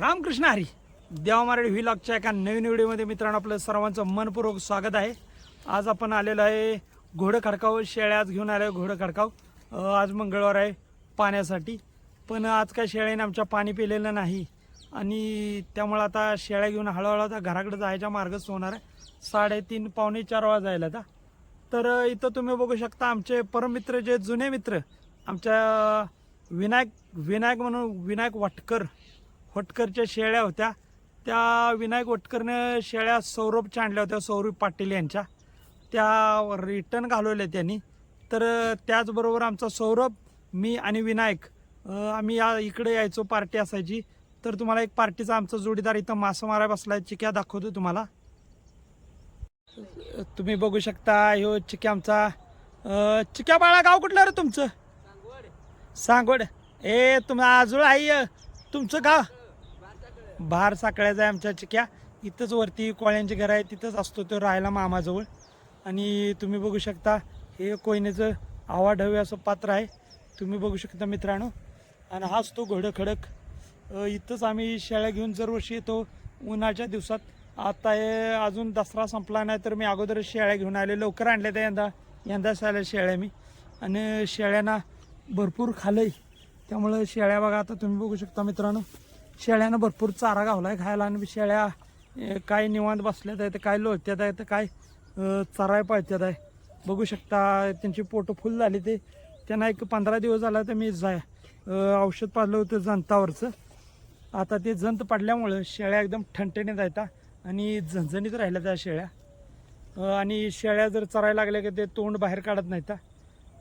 रामकृष्ण हरी देवा मराठी व्हिलॉगच्या एका नवीन व्हिडिओमध्ये मित्रांनो आपलं सर्वांचं मनपूर्वक स्वागत आहे. आज आपण आलेलो आहे घोडं खडकाव शेळ्या आज घेऊन आलो आहे घोडं खडकाव आज मंगळवार आहे पाण्यासाठी. पण आज काय शेळ्याने आमच्या पाणी पिलेलं नाही. आणि त्यामुळं आता शेळ्या घेऊन हळूहळू आता घराकडे जायच्या मार्गच होणार आहे. साडेतीन पावणे चार वाजायला आता. तर इथं तुम्ही बघू शकता आमचे परममित्र जे जुने मित्र आमच्या विनायक विनायक म्हणून विनायक वाटकर. वटकरच्या शेळ्या होत्या. त्या विनायक वटकरनं शेळ्या सौरभ चांडल्या होत्या सौरभ पाटील यांच्या. त्या रिटर्न घालवल्या त्यांनी. तर त्याचबरोबर आमचा सौरभ मी आणि विनायक आम्ही या इकडे यायचो पार्टी असायची. तर तुम्हाला एक पार्टीचा आमचा जोडीदार इथं मासं माराय बसलाय चिक्या दाखवतो तुम्हाला. तुम्ही बघू शकता ह्यो चिक्या आमचा चिक्या बाळा गाव कुठलं रे तुमचं? सांगवड ए तुम आजूळ आई तुमचं गाव? बाहेर साकळ्याचा आहे आमच्या चिक्या. इथंच वरती कोळ्यांचे घर आहे तिथंच असतो तो राहायला मामाजवळ. आणि तुम्ही बघू शकता हे कोयनेचं आवाढव्य असं पात्र आहे. तुम्ही बघू शकता मित्रांनो. आणि हाच तो घोडं खडक इथंच आम्ही शेळ्या घेऊन दरवर्षी येतो उन्हाच्या दिवसात. आता हे अजून दसरा संपला नाही तर मी अगोदर शेळ्या घेऊन आले. लवकर आणल्या त्या यंदा यंदाच आल्या शेळ्या मी. आणि शेळ्यांना भरपूर खालंय. त्यामुळं शेळ्या बघा आता तुम्ही बघू शकता मित्रांनो. शेळ्यानं भरपूर चारा घावला आहे खायला आणि शेळ्या काय निवांत बसल्यात आहेत काय लोळत्यात आहेत काय चराय पाळत्यात आहे बघू शकता त्यांची पोटं फुल झाली ते. त्यांना एक पंधरा दिवस झाला तर मी जाय औषध पाडलं होतं जंतावरचं. आता ते जंत पडल्यामुळं शेळ्या एकदम ठणठणीत आहेत आणि झणझणीत राहिल्या त्या शेळ्या. आणि शेळ्या जर चरायला लागल्या की ते तोंड बाहेर काढत नाहीत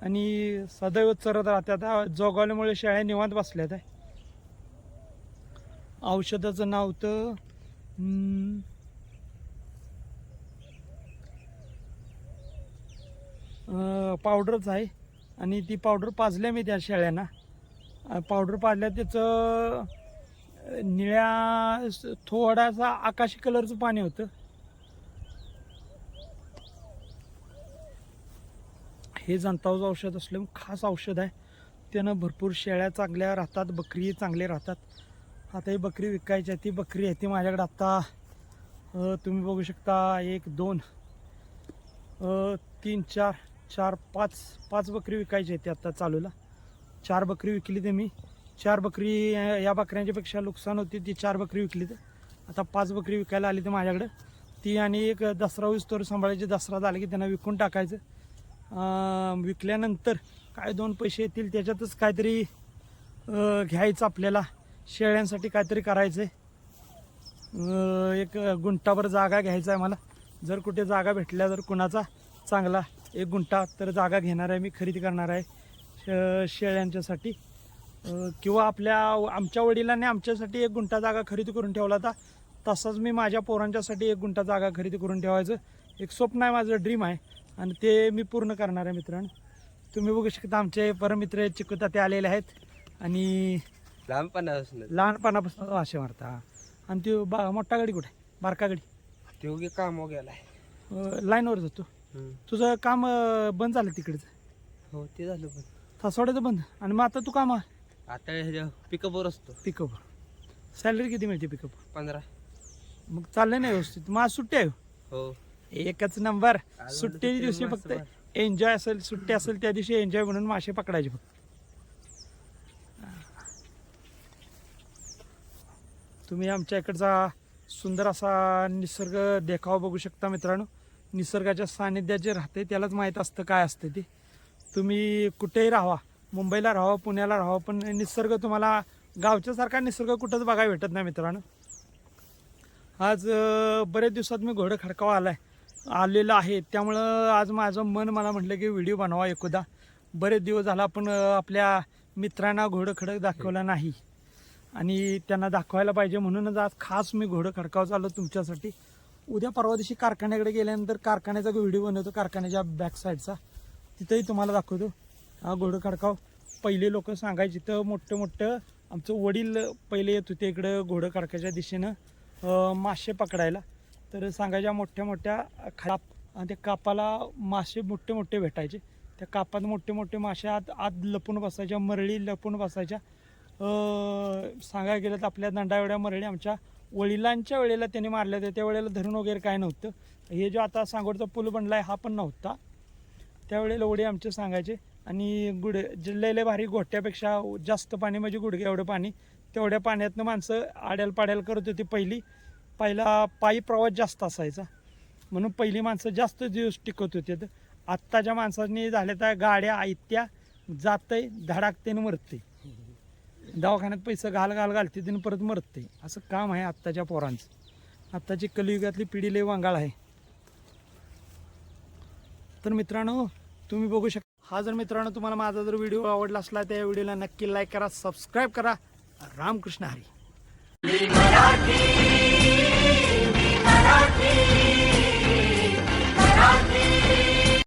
आणि सदैव चरत राहतात जोगावल्यामुळे शेळ्या निवांत बसल्यात आहे औषधाचं नाव होतं पावडरच आहे. आणि ती पावडर पाजल्या मी त्या शेळ्यांना. पावडर पाजल्या त्याचं निळ्या थोडासा आकाशी कलरचं पाणी होतं. हे जनताऊज औषध असल्यामुळे खास औषध आहे. त्यानं भरपूर शेळ्या चांगल्या राहतात बकरी चांगले राहतात. आता ही बकरी विकायची आहे. ती बकरी आहे. ती माझ्याकडे आत्ता तुम्ही बघू शकता एक दोन तीन चार चार पाच पाच बकरी विकायची आहे ती आत्ता चालूला. चार बकरी विकली ते मी. चार बकरी या बकऱ्यांच्यापेक्षा नुकसान होती ती चार बकरी विकली तर आता पाच बकरी विकायला आली ते माझ्याकडे. ती आणि एक दसरा तर सांभाळायची दसरा झाला की त्यांना विकून टाकायचं. विकल्यानंतर काय दोन पैसे येतील त्याच्यातच काहीतरी घ्यायचं आपल्याला. शेळ्यांसाठी काहीतरी करायचं आहे एक गुंठाभर जागा घ्यायचा आहे मला. जर कुठे जागा भेटल्या जर कुणाचा चांगला एक गुंठा तर जागा घेणार आहे. मी खरेदी करणार आहे शेळ्यांच्यासाठी. किंवा आपल्या आमच्या वडिलांनी आमच्यासाठी एक गुंठा जागा खरेदी करून ठेवला होता. तसाच मी माझ्या पोरांच्यासाठी एक गुंठा जागा खरेदी करून ठेवायचं. एक स्वप्न आहे माझं ड्रीम आहे. आणि ते मी पूर्ण करणार आहे मित्रांनो. तुम्ही बघू शकता आमचे परमित्र चिकुता ते आलेले आहेत. आणि लहानपणापासून लहानपणापासून वाशे मारता. आणि ती बा मोठा गाडी कुठे? बारका गाडी. तो की काम गेलाय. अं, लाईनवर जातो. तुझं काम अं, बंद झालं तिकडचं? हो ते झालं पण. सासवड्याचं बंद. आणि मग आता तू काम? आता ह्याच्या पिकअपवर असतो. पिकअप सॅलरी किती मिळते पिकअप पंधरा. मग चाललंय ना व्यवस्थित. मग आज सुट्टी आहे हो? एकच नंबर. आज सुट्टी म्हणलं दिवशी फक्त मासे एन्जॉय असेल सुट्टी असेल त्या दिवशी एन्जॉय म्हणून मासे पकडायचे फक्त. तुम्ही आमच्या इकडचा सुंदर असा निसर्ग देखावा बघू शकता मित्रांनो. निसर्गाच्या सानिध्यात जे राहते त्यालाच माहीत असतं काय असतं ते. तुम्ही कुठेही राहा मुंबईला राहा पुण्याला राहा पण निसर्ग तुम्हाला गावच्यासारखा निसर्ग कुठंच बघायला भेटत नाही मित्रांनो. आज बरेच दिवसात मी घोडं खडकावा आलाय. आलेलं आहे. त्यामुळं आज माझं मन मला म्हटलं की व्हिडिओ बनवा एखादा बरेच दिवस झाला आपण आपल्या मित्रांना घोडं खडक दाखवला नाही. आणि त्यांना दाखवायला पाहिजे म्हणूनच आज खास मी घोडं खडकाव चाललो तुमच्यासाठी. उद्या परवा दिवशी कारखान्याकडे गेल्यानंतर कारखान्याचा व्हिडिओ बनवतो कारखान्याच्या बॅक साईडचा तिथंही तुम्हाला दाखवतो. हा घोडं खडकाव. पहिले लोक सांगायचे तर मोठं मोठं आमचं वडील पहिले येत होते इकडं घोडं खडकाच्या दिशेनं मासे पकडायला. तर सांगायच्या मोठ्या मोठ्या खाप आणि त्या कापाला मासे मोठे मोठे भेटायचे. त्या कापात मोठे मोठे मासे आत आत लपून बसायच्या मरळी लपून बसायच्या. सांगायला गेलं तर आपल्या दंडा एवढ्या आमच्या वडिलांच्या वेळेला त्यांनी मारले होते त्या वेळेला धरण वगैरे काय नव्हतं. हे जो आता सांगोडचा पूल बनला आहे हा पण नव्हता. त्यावेळेला ओढे आमचे सांगायचे. आणि गुड जिल्ह्याला भारी गोठ्यापेक्षा जास्त पाणी म्हणजे गुडघे एवढं पाणी तेवढ्या पाण्यातनं माणसं आड्याल पाड्याल करत होती पहिली. पहिला पायी प्रवास जास्त असायचा. म्हणून पहिली माणसं जास्त दिवस टिकत होते. आत्ताच्या माणसांनी झाल्या त्या गाड्या आयत्या जातंय धडाकते आणि मरते दवाखान्यात पैसे घाल घाल घालते आणि परत मरते. असं काम आहे आत्ताच्या पोरांचं. आत्ताची कलियुगातली पिढी लय वांगाळ आहे. तर मित्रांनो तुम्ही बघू शकता हा जर मित्रांनो तुम्हाला माझा जर व्हिडिओ आवडला असला त्या व्हिडिओला नक्की लाईक करा सबस्क्राईब करा. रामकृष्ण हरी.